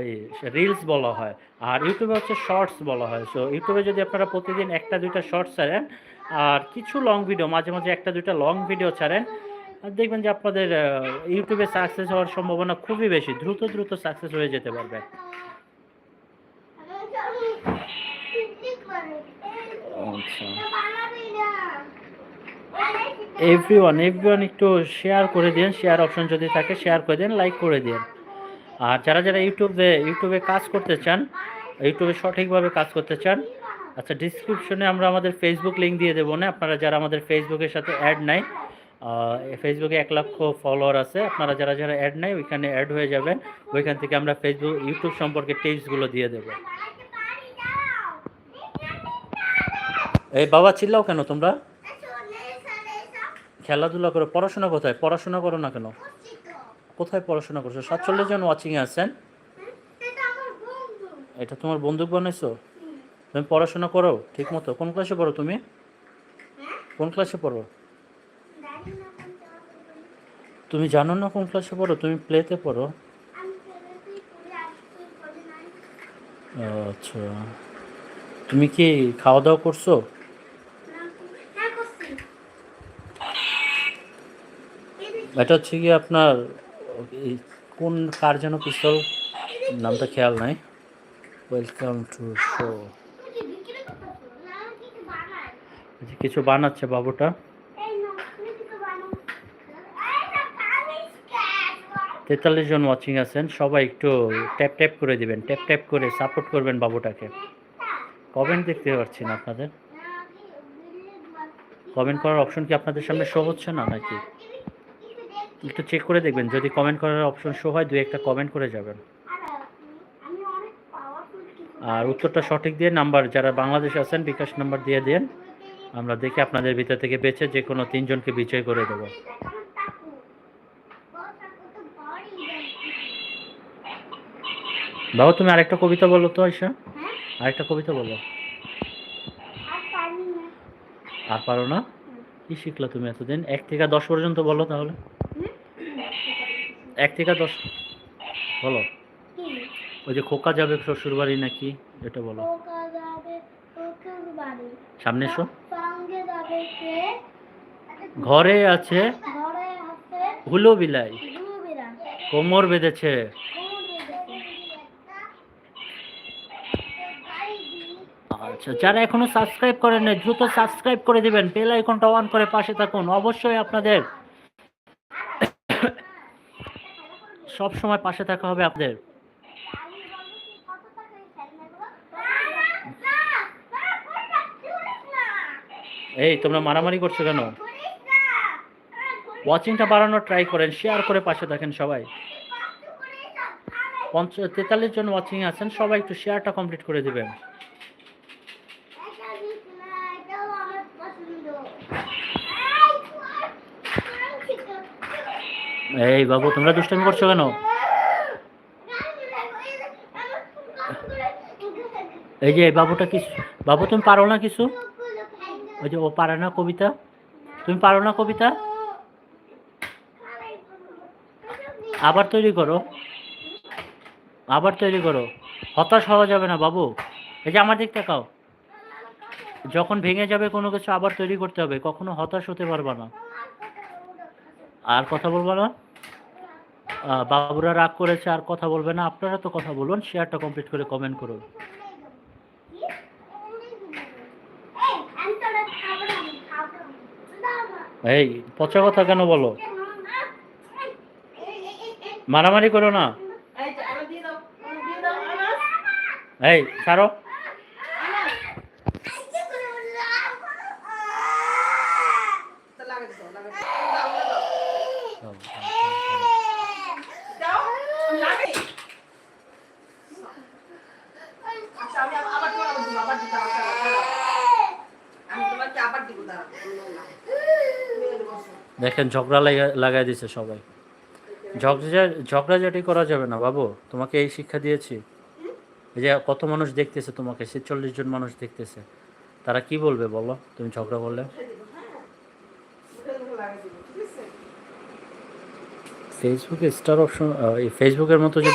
এই রিলস বলা হয়, আর ইউটিউবে হচ্ছে শর্টস বলা হয়। সো ইউটিউবে যদি আপনারা প্রতিদিন একটা, দুইটা শর্টস ছাড়েন, আর কিছু লং ভিডিও মাঝে মাঝে একটা, দুইটা লং ভিডিও ছাড়েন, দেখবেন যে আপনাদের ইউটিউবে সাকসেস হওয়ার সম্ভাবনা খুবই বেশি। দ্রুত দ্রুত সাকসেস হয়ে যেতে পারবে। আচ্ছা। এভরিওয়ান এভরিওয়ান একটু শেয়ার করে দিন শেয়ার অপশন যদি থাকে শেয়ার করে দিন লাইক করে দিন আর যারা যারা ইউটিউবে ইউটিউবে কাজ করতে চান, ইউটিউবে সঠিকভাবে কাজ করতে চান আচ্ছা ডিসক্রিপশনে আমরা আমাদের ফেসবুক লিঙ্ক দিয়ে দেবো না। আপনারা যারা আমাদের ফেসবুকের সাথে অ্যাড নাই ফেসবুকে এক লক্ষ ফলোয়ার আছে। আপনারা যারা যারা অ্যাড নাই, ওইখানে অ্যাড হয়ে যাবেন। ওইখান থেকে আমরা ফেসবুক ইউটিউব সম্পর্কে টিপসগুলো দিয়ে দেবো। এই বাবা, চিল্লাও কেন তোমরা? খেলাধুলা করো, পড়াশোনা কোথায়? পড়াশোনা করো না কেন? কোথায় পড়াশোনা করছ? সাতচল্লিশ জন ওয়াচিংয়ে আছেন। এটা তোমার বন্দুক বানাইছো? তুমি পড়াশোনা করো? ঠিক মতো। কোন ক্লাসে পড়ো তুমি? কোন ক্লাসে পড়ো? তুমি জানো না কোন ক্লাসে পড়ো? তুমি প্লেতে পড়ো। আচ্ছা। তুমি কি খাওয়া দাওয়া করছ। এটা হচ্ছে কি আপনার কোন কার যেন পিস্তল? নামটা খেয়াল নাই। ওয়েলকাম টু শো কিছু বানাচ্ছে বাবুটা। তেতাল্লিশ জন ওয়াচিং আছেন। সবাই একটু ট্যাপ ট্যাপ করে দিবেন। ট্যাপ ট্যাপ করে সাপোর্ট করবেন বাবুটাকে। কমেন্ট দেখতে পাচ্ছি না আপনাদের। কমেন্ট করার অপশন কি আপনাদের সামনে শো হচ্ছে না নাকি? একটু চেক করে দেখবেন। যদি কমেন্ট করার অপশন শো হয় দু একটা কমেন্ট করে যাবেন। আর উত্তরটা সঠিক দিয়ে নাম্বার যারা বাংলাদেশে আছেন বিকাশ নাম্বার দিয়ে দেন। আমরা দেখে আপনাদের ভিতর থেকে বেছে যে কোনো তিনজনকে বিজয় করে দেবো। বাবা তুমি আরেকটা কবিতা বলো তো আয়সা আরেকটা কবিতা বলো। আর পারো না? কি শিখলা তুমি এতদিন? এক থেকে দশ পর্যন্ত বলো তাহলে। এক থেকে দশ বলো। ওই যে খোকা যাবে শ্বশুর বাড়ি নাকি? এটা বলো। সামনে এসো। ঘরে আছে হুলো বিলাই কোমর বেঁধেছে। আচ্ছা যারা এখনও সাবস্ক্রাইব করেন দ্রুত সাবস্ক্রাইব করে দিবেন। বেল আইকনটা অন করে পাশে থাকুন। অবশ্যই আপনাদের সব সময় পাশে থাকা হবে আপনাদের। এই, তোমরা মারামারি করছ কেন? ওয়াচিংটা বাড়ানোর ট্রাই করেন শেয়ার করে পাশে থাকেন সবাই। পঞ্চ তেতাল্লিশ জন ওয়াচিং আছেন, সবাই একটু শেয়ারটা কমপ্লিট করে দিবেন। এই বাবু, তোমরা দুষ্টামি করছ কেন? এই যে বাবুটা কিছু বাবু, তুমি পারো না কিছু? ওই যে ও পারে না কবিতা। তুমি পারো না কবিতা? আবার তৈরি করো। আবার তৈরি করো। হতাশ হওয়া যাবে না বাবু। এই যে আমার দিক তাকাও। যখন ভেঙে যাবে কোনো কিছু আবার তৈরি করতে হবে। কখনো হতাশ হতে পারবা না। আর কথা বলব না? বাবুরা রাগ করেছে আর কথা বলবে না। আপনারা তো কথা বলুন শেয়ারটা কমপ্লিট করে কমেন্ট করুন। এই পচা কথা কেন বলো? মারামারি করো না। এই ছাড়ো। দেখেন ঝগড়া লাগা- লাগাই দিছে সবাই। ঝগড়া ঝগড়াঝাটি করা যাবে না বাবু তোমাকে এই শিক্ষা দিয়েছি। এই যে কত মানুষ দেখতেছে তোমাকে ছেচল্লিশ জন মানুষ দেখতেছে। তারা কি বলবে বলো তুমি ঝগড়া করলে? ফেসবুকে স্টার অপশন এই ফেসবুকের মতো